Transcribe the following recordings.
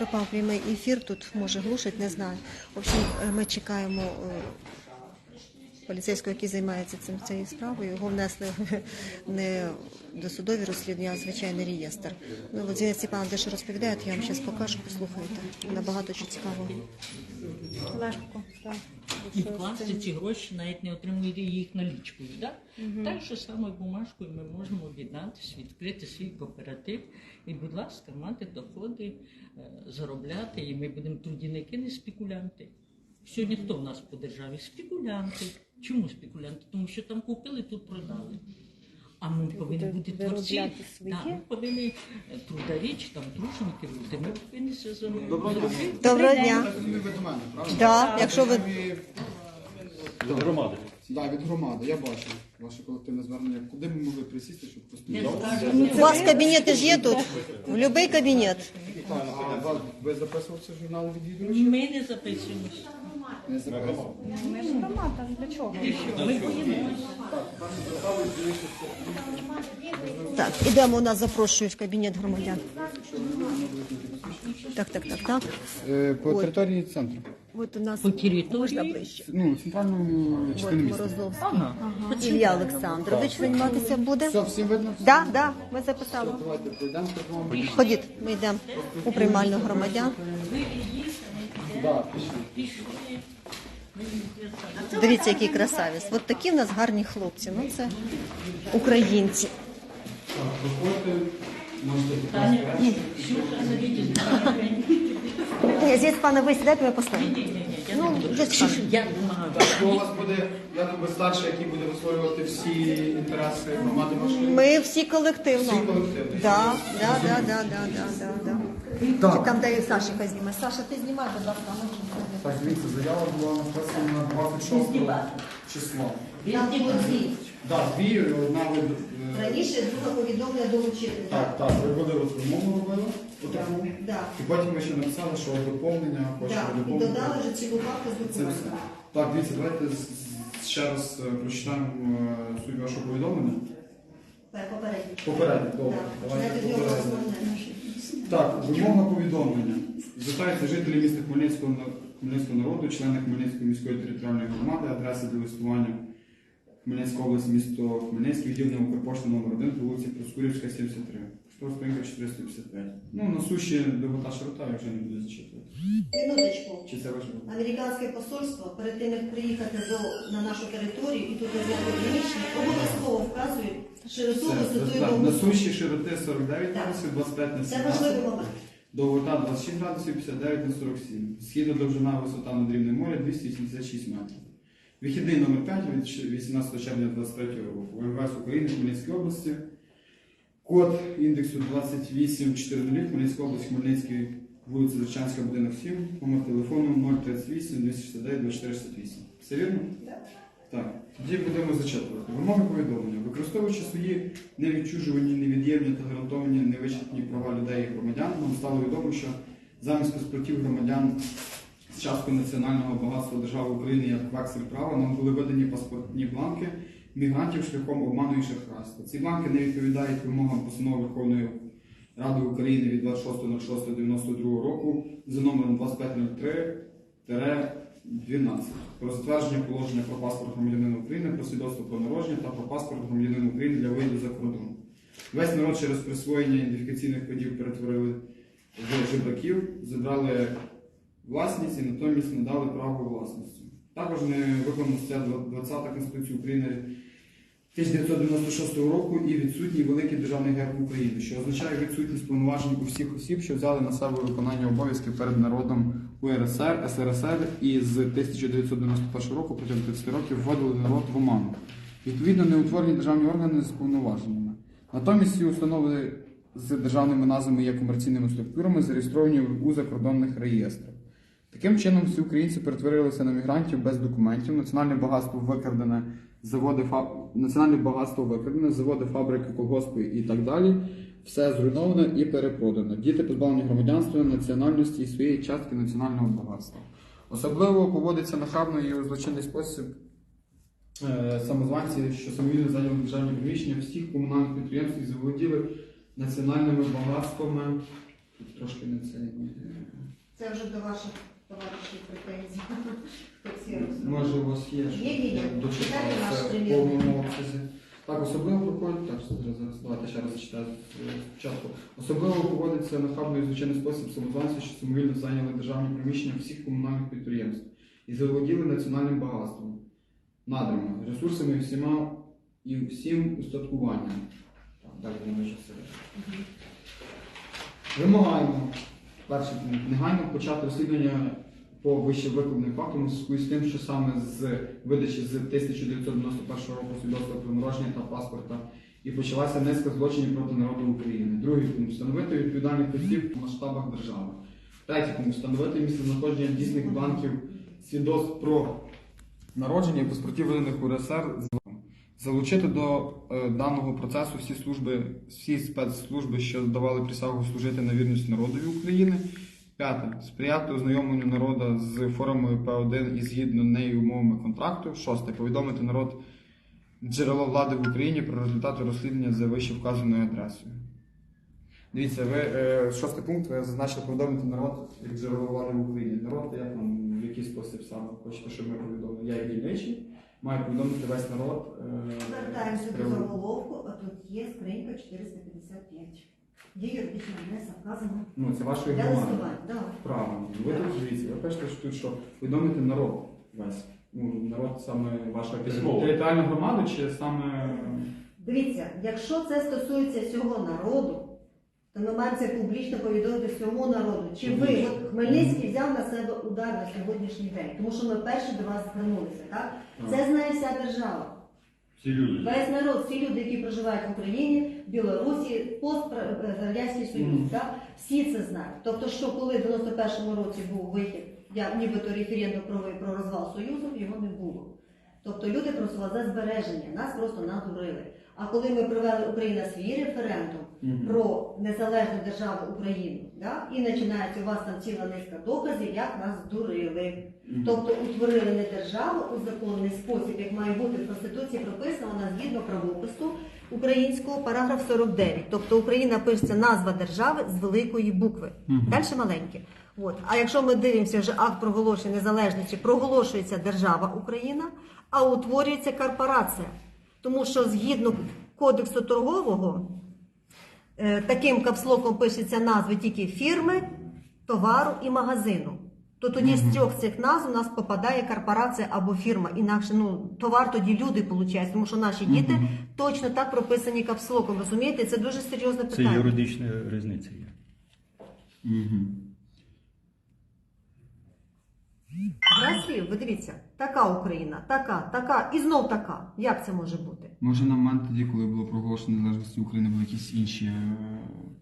пропав прямий ефір, тут може глушить, не знаю. В общем, е, ми чекаємо е, поліцейського, який займається цим цією справою. Його внесли не до судові розслідування, а звичайний реєстр. Ну, Зіна Степановна дещо розповідає, я вам зараз покажу, послухайте. Набагато що цікавого. Легко. І вкласти ці гроші навіть не отримуєте їх налічкою. Да? Так що саме бумажкою ми можемо об'єднатися, відкрити свій кооператив і, будь ласка, мати доходи, е, заробляти, і ми будемо трудівники, не спекулянти. Сьогодні хто в нас по державі? Спекулянти. Чому спекулянти? Тому що там купили, тут продали. А ми повинні бути творці. Да, ми повинні трударі чи там труженики бути. Ми повинні зробити. Доброго дня. Ви до мене, правда? Да, якщо ви Від громади. Так, від громади, я бачу ваше колективне звернення. Куди ми могли присісти, щоб поспілкуватися? у вас кабінети ж є тут? В будь-який кабінет. Так, а вас- ви записували це журнал відвідувачів? Ми не записуємося. Ми ж громада, для чого? Так, ідемо, у нас запрошують в кабінет громадян. Так, так, так, так. Е, По території центру. От у нас По території? можна ближче. Ну, центральну От частину міста. Морозовський. Ага. Ілля Олександрович займатися буде. Все, всім видно? Да, да, ми записали. Давайте пройдемо, пройдемо. Ходіть, ми йдемо у приймальну громадян. Да, пішли. Дивіться, який красавець. От такі в нас гарні хлопці. Ну це українці. Ні, здесь пане ви сідайте, ми поставимо. Ну. Я. Якщо у вас буде, я думаю, старший, який буде висловлювати всі інтереси громади вашої. Ми всі колективно. Всі колективно. Да, да, да, да, да, да. Так. Там де Саші хай зніме. Саша, ти знімай, будь ласка, а ми Так, дивіться, заява була написана на 26 число. Там було дві. Так, дві, одна ви... е, Раніше друге повідомлення долучити. Так, так, ви були розмову робили, отаку. Да. І потім ви ще написали, що доповнення, хочете Да. І додали вже цілу папку з Це все. документами. Так, дивіться, давайте з- ще раз е, прочитаємо е, суть вашого повідомлення. Так, попередньо. Попередньо, добре. Так, Давайте починайте з нього попередньо. Так, вимога повідомлення. Звертаються жителі міста Хмельницького, на- Хмельницького народу, члени Хмельницької міської територіальної громади, адреси для листування Хмельницька область, місто Хмельницький, відділення Укрпошти номер 1 по вулиці Проскурівська, 73. Штраф спинка 455. Ну, на суші довгота широта, я вже не буду зачитувати. Минуточку. Чи це важливо? Американське посольство перед тим, як приїхати до, на нашу територію і тут зняти приміщення, обов'язково вказують широту, висоту і на довготу. суші широти 49 Так. градусів, 25 на Це 17. важливий момент. Довгота 26 градусів, 59 на 47. Східна довжина висота над рівнем моря 286 метрів. Вихідний номер 5 від щ- 18 червня 2023 року. ВМВС України Хмельницькій області. Код індексу 2840 Хмельницька область, Хмельницький, вулиця Зерчанська, будинок 7, номер телефону 038 269 2468. Все вірно? Так. Тоді будемо зачитувати. Вимоги повідомлення. Використовуючи свої невідчужувані, невід'ємні та гарантовані невичерпні права людей і громадян, нам стало відомо, що замість паспортів громадян з часткою національного багатства держави України як вексель права нам були видані паспортні бланки мігрантів шляхом обману і шахрайства. Ці бланки не відповідають вимогам постанови Верховної Ради України від 26.06.92 року за номером 2503-12 про затвердження положення про паспорт громадянина України, про свідоцтво про народження та про паспорт громадянина України для виїзду за кордон. Весь народ через присвоєння ідентифікаційних кодів перетворили в жебраків, забрали власність і натомість надали право власності. Також не виконана стаття 20 Конституції України 1996 року і відсутній великий державний герб України, що означає відсутність повноважень у всіх осіб, що взяли на себе виконання обов'язків перед народом УРСР, СРСР і з 1991 року протягом 30 років вводили народ в оману. Відповідно, не утворені державні органи з повноваженнями. Натомість установи з державними назвами є комерційними структурами, зареєстровані у закордонних реєстрах. Таким чином, всі українці перетворилися на мігрантів без документів, національне багатство викрадене, заводи фаб... національне багатство викрадене, заводи, фабрики, колгоспи і так далі. Все зруйновано і перепродано. Діти позбавлені громадянства, національності і своєї частки національного багатства. Особливо поводиться нахабно і у злочинний спосіб е, самозванці, що самовільно зайняли державні приміщення всіх комунальних підприємств і заволоділи національними багатствами Тут трошки не це. Це вже до ваших товаришів претензій. Хто. Може, у вас є, що Є, є, є. я дочитав Читайте наш це в повному обсязі. Так, особливо проходить, так, зараз, зараз, давайте ще раз зачитаю е, спочатку. Особливо поводиться нахабний і звичайний спосіб самозванців, що самовільно зайняли державні приміщення всіх комунальних підприємств і заволоділи національним багатством, надрами, ресурсами і всіма і всім устаткуванням. Так, далі не можу все. Вимагаємо пункт негайно почати розслідування по вище викладеним фактам у зв'язку з тим, що саме з видачі з 1991 року свідоцтва про народження та паспорта і почалася низка злочинів проти народу України. Другий пункт встановити відповідальних осіб в масштабах держави. Третій пункт встановити місце знаходження дійсних банків свідоцтв про народження і паспортів виданих УРСР Залучити до е, даного процесу всі служби, всі спецслужби, що давали присягу служити на вірність народові України. П'яте. Сприяти ознайомленню народу з формою П1 і згідно нею умовами контракту. Шосте. Повідомити народ джерело влади в Україні про результати розслідування за вище вказаною адресою. Дивіться, ви е, шостий пункт ви зазначили повідомити народ як джерело влади в Україні. Народ, як вам в який спосіб саме хочете, щоб ми повідомили? Я як дільничий маю повідомити весь народ. е, Звертаємося до заголовку, а тут є скринька 455. Є юридична адреса вказана. Ну, це вашої Для громади. листування. Да. Правильно. Ви тут дивіться, ви пишете, що тут що повідомити народ весь. Ну, народ саме вашої Письмово. територіальної громади чи саме. Дивіться, якщо це стосується всього народу, то ми маємо це публічно повідомити всьому народу. Чи ви, Публічно. от Хмельницький взяв на себе удар на сьогоднішній день, тому що ми перші до вас звернулися, так? Це знає вся держава. Всі люди. Весь народ, всі люди, які проживають в Україні, Білорусі, пострадянський Союз, mm. так? всі це знають. Тобто, що коли в 91-му році був вихід, я нібито референдум про, про розвал Союзу, його не було. Тобто люди просили за збереження, нас просто надурили. А коли ми провели Україна свій референдум Мгм. про незалежну державу Україну, да? і починається у вас там ціла низка доказів, як нас дурили. Мгм. Тобто утворили не державу у законний спосіб, як має бути в Конституції прописано вона згідно правопису українського параграф 49. Тобто Україна пишеться назва держави з великої букви. Мгм. Далі маленьке. От. А якщо ми дивимося вже акт проголошення незалежності, проголошується держава Україна, а утворюється корпорація. Тому що згідно кодексу торгового, е, таким капслоком пишеться назви тільки фірми, товару і магазину. То тоді з трьох цих назв у нас попадає корпорація або фірма. Інакше ну товар тоді люди получають, тому що наші діти точно так прописані капслоком. Розумієте, це дуже серйозне Це питання. юридична різниця є. Мгм. Слів, ви дивіться, така Україна, така, така і знов така. Як це може бути? Може на момент тоді, коли було проголошено незалежності України, були якісь інші е,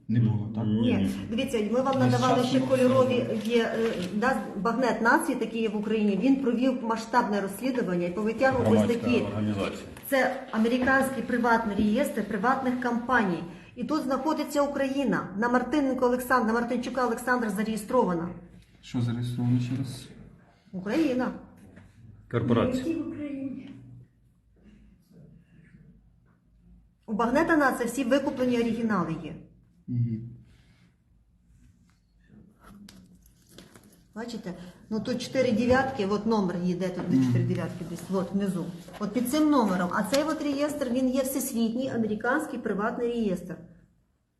не було, так? Ні, дивіться, ми вам надавали ще кольорові є е, да, багнет нації, такий є в Україні. Він провів масштабне розслідування і повитягував ось Громадська такі. організація. Це американський приватний реєстр приватних компаній. І тут знаходиться Україна. На Мартиненко Олександр, на Мартинчука Олександра зареєстрована. Що зареєстровано ще раз? Україна. Корпорація. У багнета нація всі викуплені оригінали є. Угу. Бачите? Ну тут 4 дев'ятки, от номер йде тут де 4 дев'ятки десь, от внизу. От під цим номером. А цей от реєстр, він є всесвітній американський приватний реєстр.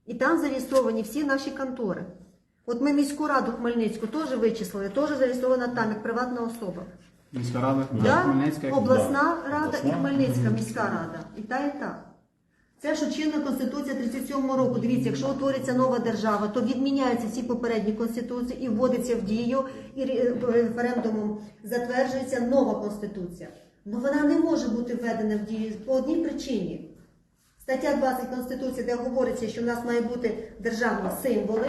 І там зареєстровані всі наші контори. От ми міську раду Хмельницьку теж вичислили, теж зареєстрована там як приватна особа. Міська рада Да? Хмельницька. як- Обласна рада Обласна. і Хмельницька міська рада. І та, і та. Це що чинна Конституція 37 року. Дивіться, якщо утвориться нова держава, то відміняються всі попередні конституції і вводиться в дію, і референдумом затверджується нова конституція. Ну вона не може бути введена в дію по одній причині. Стаття 20 Конституції, де говориться, що в нас має бути державні символи,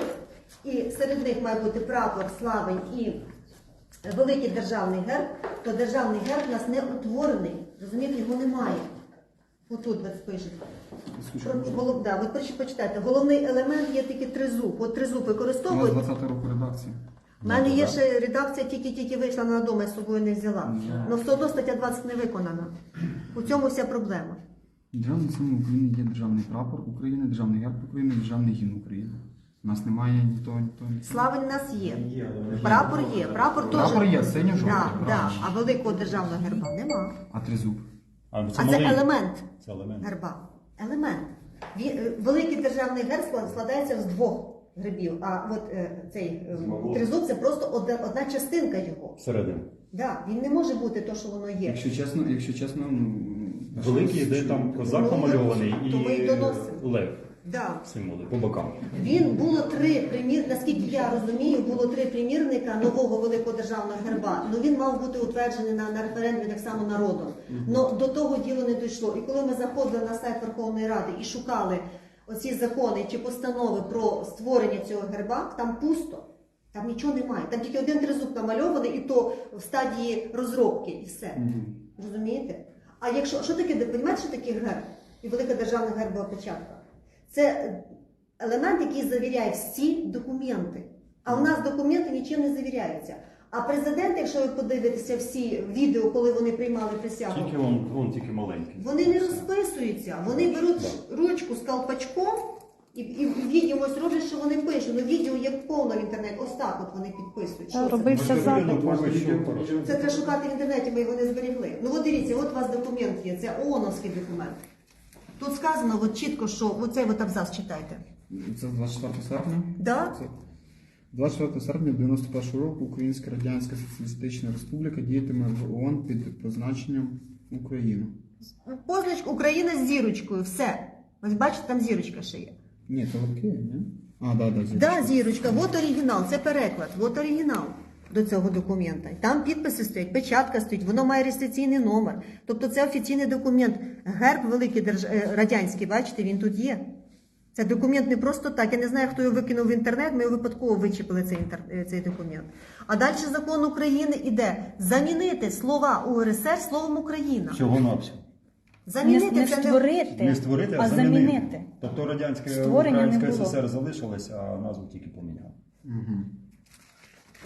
і серед них має бути прапор, славень і великий державний герб, то державний герб у нас не утворений. Розумієте, його немає. Отут ви пишете. Голов, да, ви почитайте. Головний елемент є тільки тризуб. От тризуб У нас використовують. 20 року редакції. У мене є ще редакція, тільки-тільки вийшла на дому, я з собою не взяла. Але все одно стаття 20 не виконана. У цьому вся проблема. Державним символом України є державний прапор України, державний герб України, державний гімн України. У нас немає ніхто, ніхто. Славень у нас є. Прапор є. Прапор теж. Прапор є, синьо-жовтий, Да, да. А великого державного герба нема. А тризуб. А це, А це маленький. елемент Це елемент. герба. Елемент. Він- е, великий державний герб склад- складається з двох грибів. А от е, цей е, тризуб це просто одна, одна частинка його. Всередині. Да, він не може бути то, що воно є. Якщо чесно, якщо чесно, ну. Великий, де там козак Ну, намальований то ми й і доносимо. лев. Да. Символи по бокам. Він було три примір, наскільки я розумію, було три примірника нового великого державного герба. Ну він мав бути утверджений на, на референдумі так само народом. Но до того діло не дійшло. І коли ми заходили на сайт Верховної Ради і шукали оці закони чи постанови про створення цього герба, там пусто. Там нічого немає. Там тільки один тризуб намальований, і то в стадії розробки, і все. Розумієте? А якщо що таке, розумієте, що таке герб? І велика державна гербова печатка? Це елемент, який завіряє всі документи. А у нас документи нічим не завіряються. А президент, якщо ви подивитеся всі відео, коли вони приймали присягу, Тільки он, он тільки маленький. вони не розписуються. Вони беруть ручку з колпачком і, і в відео ось роблять, що вони пишуть. Ну відео є повно в інтернеті. Ось так от вони підписують. Що це? робився запит. Це треба шукати в інтернеті, ми його не зберегли. Ну от дивіться, от у вас документ є, це ООНовський документ. Тут сказано от чітко, що оцей от абзац читайте. Це 24 серпня. Да? Це 24 серпня 91 року Українська Радянська Соціалістична Республіка діятиме в ООН під позначенням Україна. Позначка Україна з зірочкою, все. Ось бачите, там зірочка ще є. Ні, це Києві, ні? А, да, да, Да, зірочка, от оригінал, це переклад, от оригінал до цього документа. Там підписи стоять, печатка стоїть, воно має реєстраційний номер. Тобто це офіційний документ. Герб великий держ... е, радянський, бачите, він тут є. Це документ не просто так. Я не знаю, хто його викинув в інтернет, ми його випадково вичепили цей, інтер... е, цей документ. А далі закон України іде замінити слова УРСР словом Україна. Всього. Не, Замінити не це не створити, Не створити, а, а замінити. замінити. Тобто радянське Створення не Українська було. ССР залишилась, а назву тільки поміняли. Угу.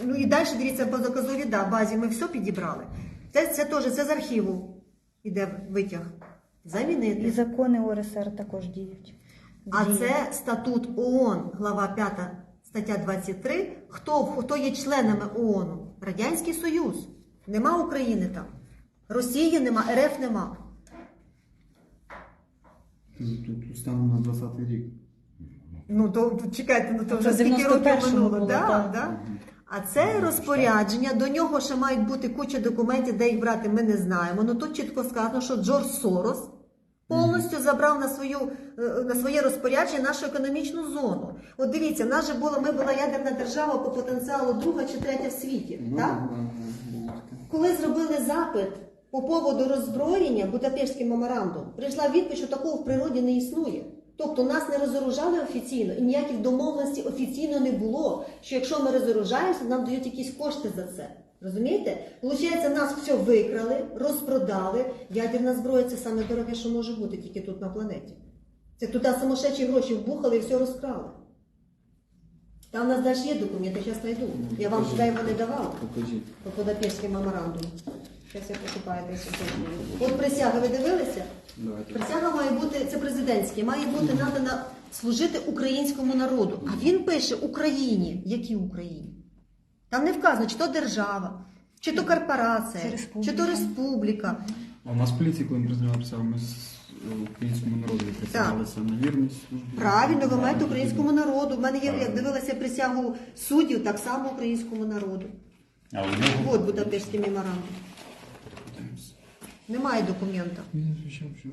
Ну і далі дивіться по доказовій да, базі. Ми все підібрали. Це, це теж це з архіву іде витяг. Замінити. І закони УРСР також діють. А це статут ООН, глава 5, стаття 23. Хто, хто є членами ООН? Радянський Союз. Нема України там. Росії нема, РФ нема. Тут станом на 20 рік. Ну то чекайте, ну то вже скільки років минуло. було, да, да. А це розпорядження, до нього ще мають бути куча документів, де їх брати, ми не знаємо. Ну тут чітко сказано, що Джордж Сорос повністю забрав на свою е, на своє розпорядження нашу економічну зону. От дивіться, в нас же була, ми була ядерна держава по потенціалу друга чи третя в світі. Ну, так? Коли зробили запит по поводу роззброєння, Будапештський меморандум, прийшла відповідь, що такого в природі не існує. Тобто нас не розоружали офіційно і ніяких домовленостей офіційно не було. Що якщо ми розоружаємося, нам дають якісь кошти за це. Розумієте? Получається, нас все викрали, розпродали. Ядерна зброя це саме дороге, що може бути тільки тут на планеті. Це туди самошечі гроші вбухали і все розкрали. Там у нас далі є документи, зараз знайду. Я вам туди його не давала по Будапештський меморандум. Зараз я пошукаю десь. От присяга, ви дивилися? Давайте. Присяга має бути, це президентське, має бути надана служити українському народу. А він пише Україні. Якій Україні? Там не вказано, чи то держава, чи то корпорація, чи то республіка. А у нас в поліції, коли ми присягу, ми з е, українському народу присягалися на вірність. службі. Правильно, ви маєте українському народу. У мене є, я дивилася присягу суддів, так само українському народу. А у нього От Будапештський меморандум. Немає документа. Ні, звичайно, що.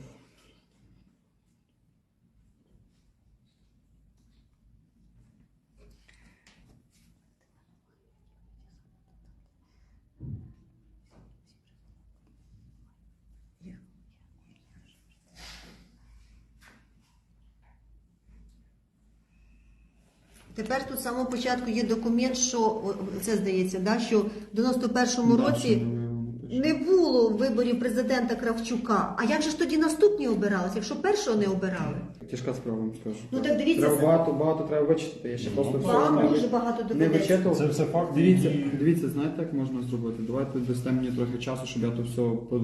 Тепер тут з самого початку є документ, що це здається, да, що в 91-му році не було виборів президента Кравчука. А як же ж тоді наступні обиралися, якщо першого не обирали? Тяжка справа, вам скажу. Ну так дивіться, Треба багато, багато треба вичитати. Я ще просто все вам не дуже багато не доведеться. вичитував. Це все факт. Дивіться, дивіться, знаєте, як можна зробити? Давайте дасте мені трохи часу, щоб я то все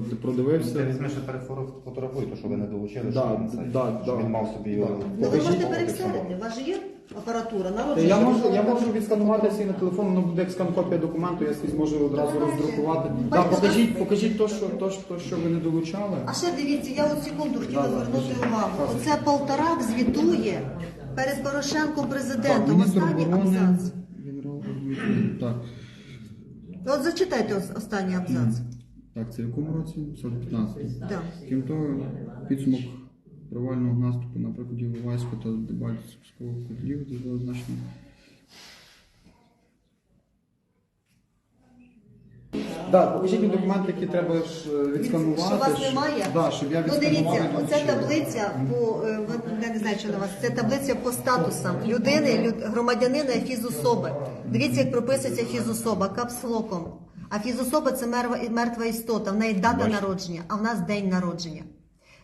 Ти продивився. візьмеш і перефотографуй, то що ви не долучили, Да, що він, це, да, що да. він мав собі його. Ну ви можете переселити, у вас же є апаратура. Та Народження. Я можу, я можу відсканувати свій на телефон, воно буде як скан копія документу, я свій зможу одразу роздрукувати. Так, покажіть, покажіть то, що, то, що- то, що ви не долучали. А ще дивіться, я от секунду хотіла Да, да, звернути увагу. Оце Полторак звітує перед Порошенком президентом. Останній оборони. абзац. Генерал Так. От зачитайте ос- останній абзац. Так, це в якому році? 115. Да. Крім того, підсумок провального наступу на прикладі та Дебальцевського котлів було Так, покажіть мені документи, які треба ж е, відсканувати. Що у вас щоб- немає? Да, щоб я Ну відсканував. дивіться, і оця таблиця по е, ви- я не знаю, що на вас. Це таблиця по статусам людини, люд, громадянина і фізособи. Дивіться, як прописується фізособа капслоком. А фізособа це мерва, мертва істота. В неї дата народження, а в нас день народження.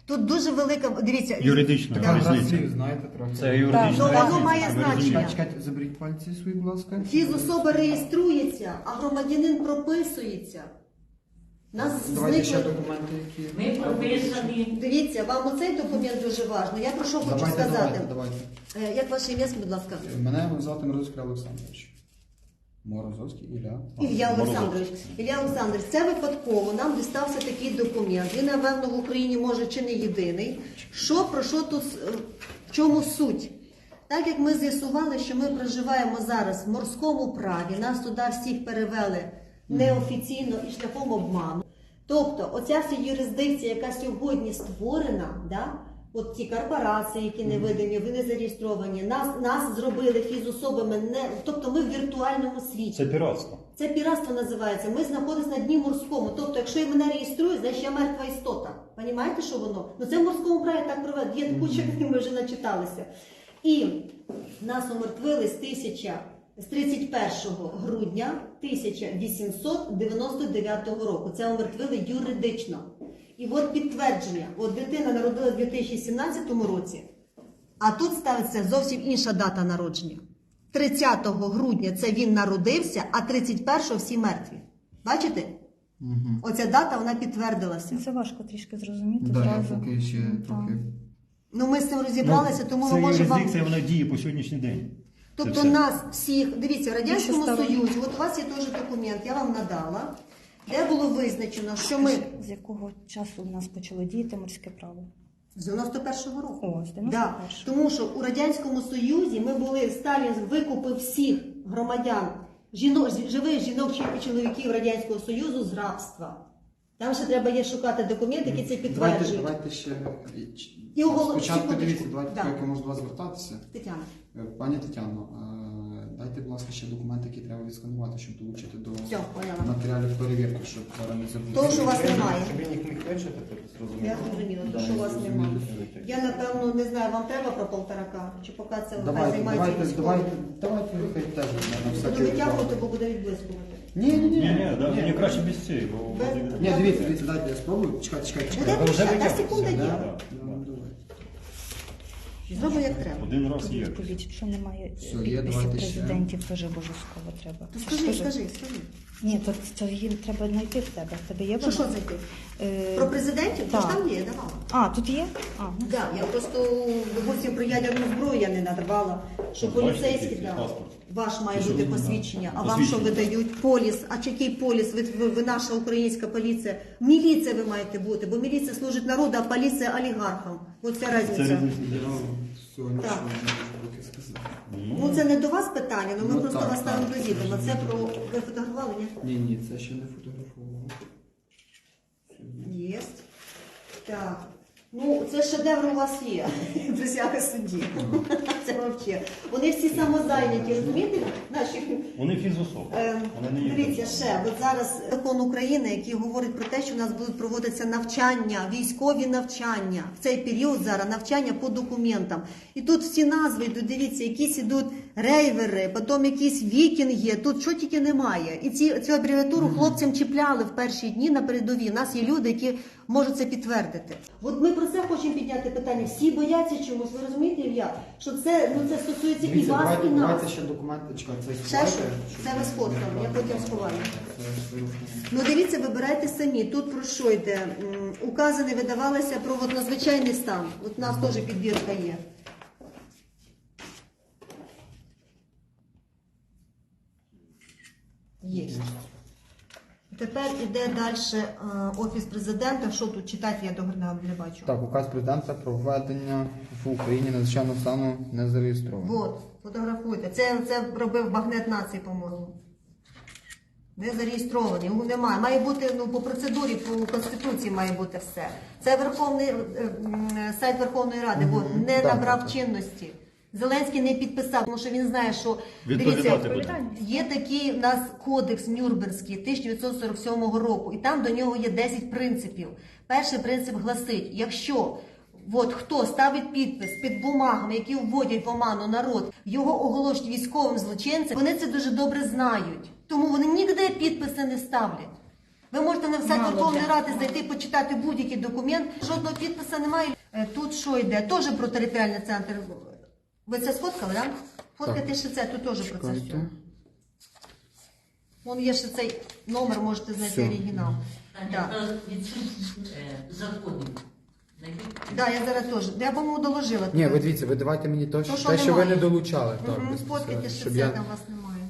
Тут дуже велика. Дивіться, Юридична Да. різниця. Знаєте, трохи. Це юридична Ну, воно різниця, має значення. Чекайте, заберіть пальці свої, будь ласка. Фізособа реєструється, а громадянин прописується. Нас Давайте ще зникли. документи, які. Ми прописані. Дивіться, вам оцей документ дуже важливий. Я про що хочу Давайте, сказати. давайте, давайте. Е, Як ваше ім'я, будь ласка? Мене звати Морозовський Олександрович. Морозовський Ілля. Ілля Олександрович. Ілля Олександрович, це випадково нам дістався такий документ. Він, напевно, в Україні може чи не єдиний. Що про що тут е, в чому суть? Так як ми з'ясували, що ми проживаємо зараз в морському праві, нас туди всіх перевели неофіційно і шляхом обману. Тобто, оця вся юрисдикція, яка сьогодні створена, да, от ті корпорації, які невидимі, вони зареєстровані, нас, нас зробили фізособами, не, тобто ми в віртуальному світі. Це піратство. Це піратство називається. Ми знаходимося на дні морському. Тобто, якщо я мене реєструють, значить я мертва істота. Понімаєте, що воно? Ну це в морському праві так проведено. Є куча, ми вже начиталися. І нас умертвили з тисяча. З 31 грудня 1899 року. Це умертвили юридично. І от підтвердження: от дитина народилась у 2017 році, а тут ставиться зовсім інша дата народження. 30 грудня це він народився, а 31-го всі мертві. Бачите? Оця дата вона підтвердилася. Це важко трішки зрозуміти Да, я зразу. поки ще трохи. Ну ми з цим розібралися, тому це ми можемо вам. юрисдикція, вона діє по сьогоднішній день. Тобто все. нас всіх, дивіться, в Радянському Більше. Союзі, от у вас є теж документ, я вам надала, де було визначено, що ми З якого часу у нас почало діяти морське право? з 91-го року. О, з 91-го. тому що у Радянському Союзі ми були, Сталін викупив всіх громадян, жінок, живих жінок і чоловіків Радянського Союзу з рабства. Там ще треба є шукати документи, які це Давайте, підтверджують. давайте ще. І оголо- Спочатку секундочку. дивіться, давайте Да. як я можу до вас звертатися. Тетяна. Е, Пані Тетяно, е, дайте, будь ласка, ще документи, які треба відсканувати, щоб долучити до Все, поняла. матеріалів перевірки, щоб зараз не забути. Того, що у вас немає. Щоб він їх міг вивчити, то зрозуміло. Я зрозуміла, то, що у вас немає. Я напевно не знаю, вам треба про полторака, чи поки це хай Давайте, займається давайте, військовим. давайте, давайте, хай теж на Буду всякий витягувати, бо буде відблискувати. Ні, ні, ні. Ні, ні, да, мені краще без цієї, бо Без- Ні, дивіться, дивіться, дайте я спробую. Чекайте, чекайте, Ну, чекайте. де вже? Витягнувся, секунда є. Ну. Зробимо як треба. один раз є. Відповідь, що немає Все, є, підписів давайте ще. президентів, теж обов'язково треба. То скажи, ж скажи, скажи. Ні, то, то їм треба знайти в тебе. В тебе є Що вона? що знайти? Е, Про президентів? То ж так. там є, давала. А, тут є? А, ну, Да, я просто гостям про ядерну зброю я не надавала, що Бачите, поліцейські, який да, паспорт? Ваш має Що бути ви- посвідчення, а вам що Посвідчення. видають поліс, а чи який поліс, ви, ви, ви наша українська поліція, міліція ви маєте бути, бо міліція служить народу, а поліція олігархам. Оця Це різниця. різниця. Не можу сказати. Ну це не до вас питання, але ми Ну, просто так, вас ставимо так. до відома. Це про ви фотографували, ні? Ні, ні, це ще не фотографував. Є. Так. Ну, це шедевр у вас є. Присяга судді. Це взагалі. Вони всі самозайняті, розумієте? Наші Вони фізособи. Е, Вони не є Дивіться ще, от зараз закон України, який говорить про те, що у нас будуть проводитися навчання, військові навчання. В цей період зараз навчання по документам. І тут всі назви йдуть, дивіться, якісь ідуть рейвери, потім якісь вікінги, тут що тільки немає. І ці, цю абревіатуру хлопцям чіпляли в перші дні на передовій. У нас є люди, які можуть це підтвердити. От ми про це хочемо підняти питання. Всі бояться чомусь, ви розумієте, Ілля? Що це, ну, це стосується і вас, і нас. давайте ще документи, чекайте, це Ще що? Це ви сфоткали, я потім сховаю. Ну дивіться, вибирайте самі. Тут про що йде? Укази не видавалися про от надзвичайний стан. От у нас теж підбірка є. Є. Тепер іде далі офіс президента. Що тут читати, я до не бачу. Так, указ президента про введення в Україні надзвичайного стану не зареєстровано. От, фотографуйте. Це, це робив Багнет нації, по-моєму. Не зареєстровані, його немає. Має бути ну, по процедурі, по конституції має бути все. Це Верховний е, сайт Верховної Ради, от, не Так, набрав так, так. чинності. Зеленський не підписав, тому що він знає, що буде. є такий у нас кодекс Нюрнберзький 1947 року, і там до нього є 10 принципів. Перший принцип гласить: якщо от хто ставить підпис під бумагами, які вводять в оману народ, його оголошують військовим злочинцем, вони це дуже добре знають. Тому вони ніде підписи не ставлять. Ви можете на сайт Верховної Ради зайти, почитати будь-який документ. Жодного підпису немає. Е, Тут що йде? Теж про територіальний центр. Ви це сфоткали, так? Фоткайте ще це, тут теж про це. все. Вон є ще цей номер, можете знайти Все. оригінал. Да. відсутність е, законів. Найбільше- Да, я зараз теж. Я, по-моєму, доложила. Ні, ви дивіться, ви давайте мені то, що, що те, що ви немає. не долучали. Так, Угу, безпосередньо, Сфоткайте, що щоб це я... там вас немає.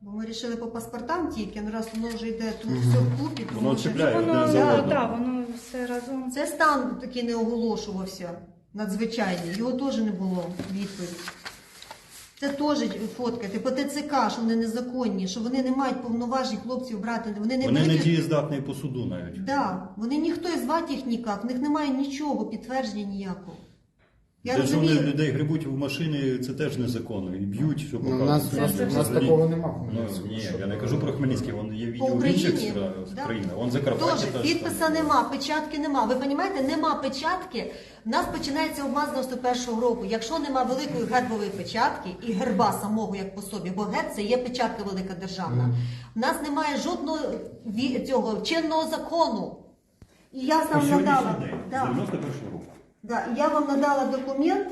Бо ми вирішили по паспортам тільки, ну раз воно вже йде тут все вкупі, то Воно може- чіпляє Воно, да, да, воно все разом. Це стан такий не оголошувався надзвичайний. Його теж не було відповідь. Це теж фоткати по ТЦК, що вони незаконні, що вони не мають повноважень хлопців брати. Вони не Вони не дієздатний дієздатні по суду навіть. Да, вони ніхто і звати їх ніяк, в них немає нічого, підтвердження ніякого. Я Те, що вони розумію, людей грибуть в машини, це теж незаконно. І б'ють, що Ну, у нас, у нас, у нас такого немає. Ну, ні, я не кажу про Хмельницький, вон є відео в Україні інших да. країнах. Вон Закарпаття Тоже, теж. підписа там. нема, печатки нема. Ви розумієте, нема печатки. У нас починається обман з 91-го року. Якщо нема великої гербової печатки і герба самого як по собі, бо герб це є печатка велика державна. У нас немає жодного ві- цього чинного закону. І я сам надала. сьогоднішній день, з Да. 91 року. Да, я вам надала документ,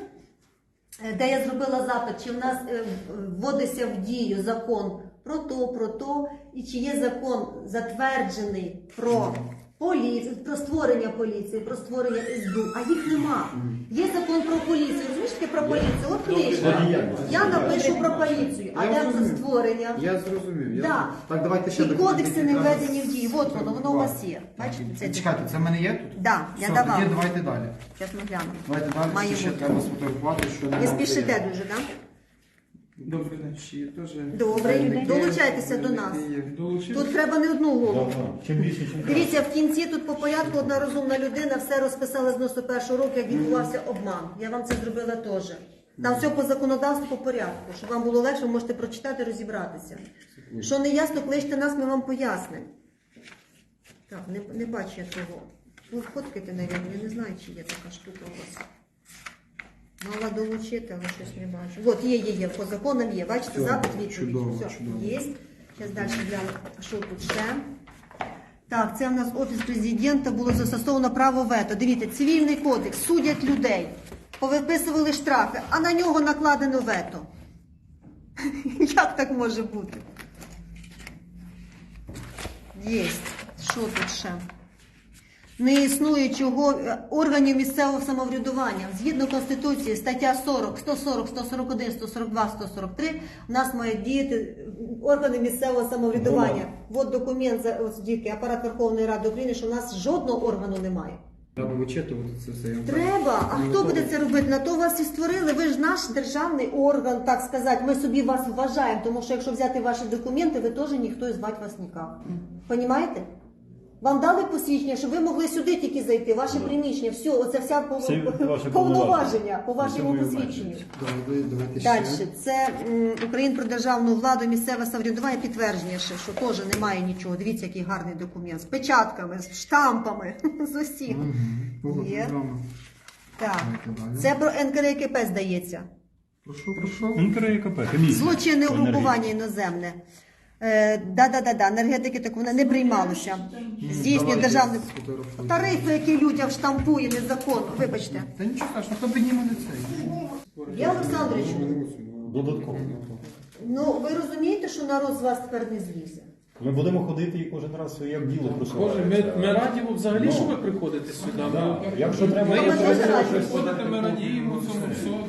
е, де я зробила запит, чи в нас е, вводиться в дію закон про то, про то, і чи є закон затверджений про поліцію, про створення поліції, про створення СБУ, а їх нема. Є закон про поліцію. Розумієш таке про поліцію? От книжка. Я напишу про поліцію, а Я де про створення? Я зрозумів. Я... Да. Так, давайте ще І документи, кодекси не введені в дію. От воно, воно у вас є. Бачите, це Чекайте, це в мене є тут? Да, я Все, давала. тоді давайте далі. Зараз ми глянемо. Давайте далі, Має ще бути. треба сфотографувати, що Ви не спішите дуже, так? День, ще є теж. Добре, долучайтеся до нас. Тут треба не одну голову. Чим більше, чим краще. Дивіться, в кінці тут по порядку одна розумна людина все розписала з 91 року, як відбувався обман. Я вам це зробила теж. Там все по законодавству по порядку. Щоб вам було легше, ви можете прочитати, розібратися. Що не ясно, кличте нас, ми вам пояснимо. Так, не, не бачу я того. Ви фоткайте, навіть, я не знаю, чи є така штука у вас. Мала долучити, але щось не бачу. От є, є, є, по законам є. Бачите, Все, запит відповідь. чудово, Все, чудово. є. Зараз далі гляну, що тут ще. Так, це в нас офіс президента було застосовано право вето. Дивіться, цивільний кодекс, судять людей, повиписували штрафи, а на нього накладено вето. Як так може бути? Єсть. Що тут ще? Не існує чого е, органів місцевого самоврядування. Згідно Конституції, стаття 40, 140, 141, 142, 143, у нас мають діяти органи місцевого самоврядування. От документ за ось дітки, апарат Верховної Ради України, що у нас жодного органу немає. Треба вичитувати це все. Треба. А хто буде це робити? На то вас і створили. Ви ж наш державний орган, так сказати. Ми собі вас вважаємо, тому що якщо взяти ваші документи, ви теж ніхто і звати вас ніяк. Понімаєте? Вам дали посвідчення, щоб ви могли сюди тільки зайти, ваше приміщення, все, оце вся пов- Всі ваші повноваження по вашому і посвідченню. давайте ще. Далі, це м, Україн про державну владу, місцеве самоврядування, підтвердження ще, що теж немає нічого. Дивіться, який гарний документ. З печатками, з штампами, з усіх. Мгм. Ого, Є. програма. Так. Давайте далі. Це про НКРКП, здається. Прошу, прошу. НКРКП, комісія. Злочинне по угрупування іноземне. Е, да-да-да, енергетики так вони не приймалося. Здійснює державний тарифи, які людям штампує незаконно. Вибачте. Та нічого страшного, хто підніме не цей. Я Олександрович, Додатково. ну ви розумієте, що народ з вас тепер не злізе? Ми будемо ходити і кожен раз як діло Боже, ми, ми раді взагалі, Ну. що ви приходите сюди. Да. Ми, Якщо треба, ми є ми просто приходите, ми радіємо цьому всьому.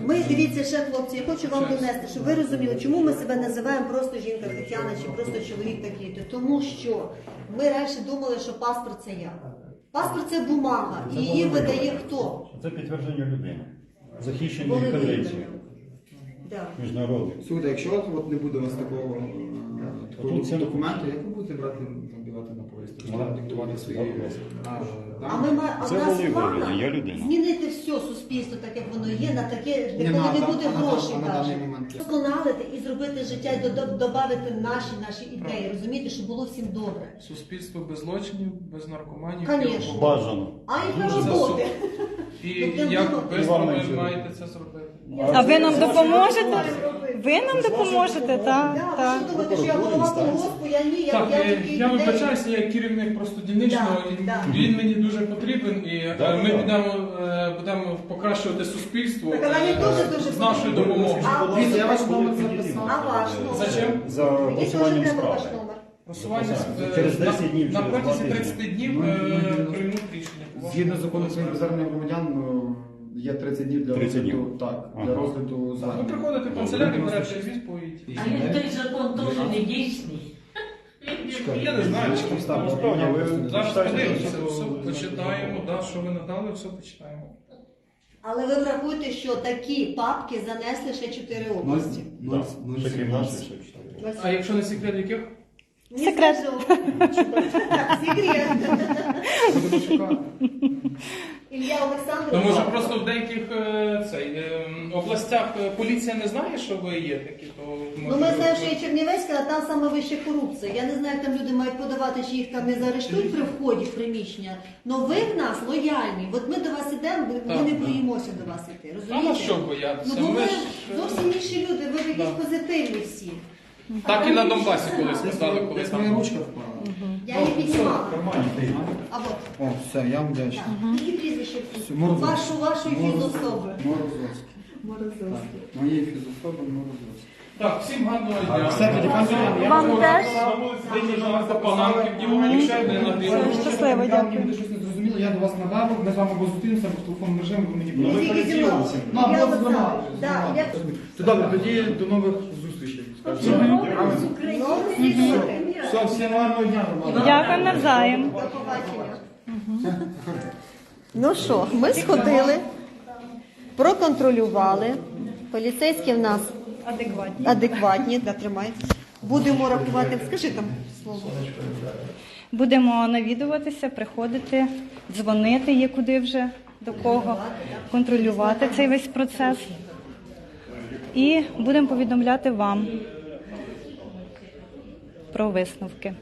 Ми дивіться ще, хлопці, я хочу вам донести, щоб ви розуміли, чому ми себе називаємо просто жінка Тетяна чи просто чоловік такий. Тому що ми раніше думали, що паспорт це я. Паспорт це бумага, і її видає хто? це підтвердження людини. Володимир. конвенцією Да. міжнародних. Слухайте, якщо от, от не буде у вас такого, е, такого Тут це- документу, як ви будете брати білети на поїзд? Ну, диктувати свої А дані? ми маємо Це в нас в Володимир, планах я людина. змінити все суспільство, так як воно є, на таке, де Не коли не надо, буде а на грошей а на навіть. даний момент є. Досконалити і зробити життя, і додати наші наші ідеї, розумієте, щоб було всім добре. Суспільство без злочинів, без наркоманів, Конечно. Бажано. А і Дуже про роботи. І Ну, прям як Іван ви Іванович. маєте це зробити? А ви нам допоможете? Ви нам допоможете, так? Ви так. що думаєте, що я голова колгоспу, я ні, я, Так, я е, тільки я людей. вибачаюся, я як керівник просто дільничного, Да, і да. він мені дуже потрібен, і е, Да, ми да. е, будемо покращувати суспільство Так, але е, дуже дуже з нашою потрібен. допомогою. А, Дивіться, я ваш номер записав. а ваш номер? Зачем? За Мені теж просуванням треба ваш справи. номер. Просування е, Через 10 днів, на через протязі 2 30 днів Ну, е, ну, приймуть рішення. Згідно з законом про звернення громадян, ну, є 30 днів для 30 розгляду, днів. так, Ага. для розгляду Ви звернення. приходите в канцелярію, берете відповідь. А як той закон теж не дійсний? Я не знаю, чи там ви Зараз подивимося, все почитаємо, да, що ви надали, все почитаємо. Але ви врахуйте, що такі папки занесли ще чотири області. ноль- Так, ноль ще крім нашої ще читаю. А якщо не секрет, яких? Не Секрет. скажу. Так, секрет. Будемо шукати. Ілля Олександрович. Ну може просто в деяких е, цей, е, областях е, поліція не знає, що ви є такі, то Ну ми знаємо, що є Чернівецька, а там саме вища корупція. Я не знаю, як там люди мають подавати, чи їх там не заарештують при вході в приміщення. Но ви в нас лояльні. От ми до вас ідемо, ми- ми Так. не боїмося до вас іти. А Розумієте? на що боятися? Ну бо Ми ви ж, е, зовсім інші люди, ви якісь Да. позитивні всі. Так і на Донбасі колись сказали, коли Десь моя там. ручка впала. Я її піднімала. Нормально. А от О, все, я вам вдячний. так. Її прізвище Морозовський. вашу вашої фізособи. Морозовський. Морозовський. Моєї фізособи Морозовський. Так, всім гарного дня. Все, тоді Вам теж. Панамки вдівані, ще не набігли. Щасливо, дякую. Буде щось не зрозуміло, я до вас нагадав, ми з вами зустрінемося в телефонному режимі, ви мені Ну, ви тільки зі мною. Ну, Я з я- добре, тоді до нових зустрічей. скажімо. Правильно? Ну, слідкуйте. Все, всім гарного дня. Дякую навзаєм. Ну що, ми сходили, проконтролювали. Поліцейські в нас Адекватні. адекватні, да, тримай. Будемо рахувати. Скажи там слово. Будемо навідуватися, приходити, дзвонити є куди вже, до кого, контролювати цей весь процес. І будемо повідомляти вам про висновки.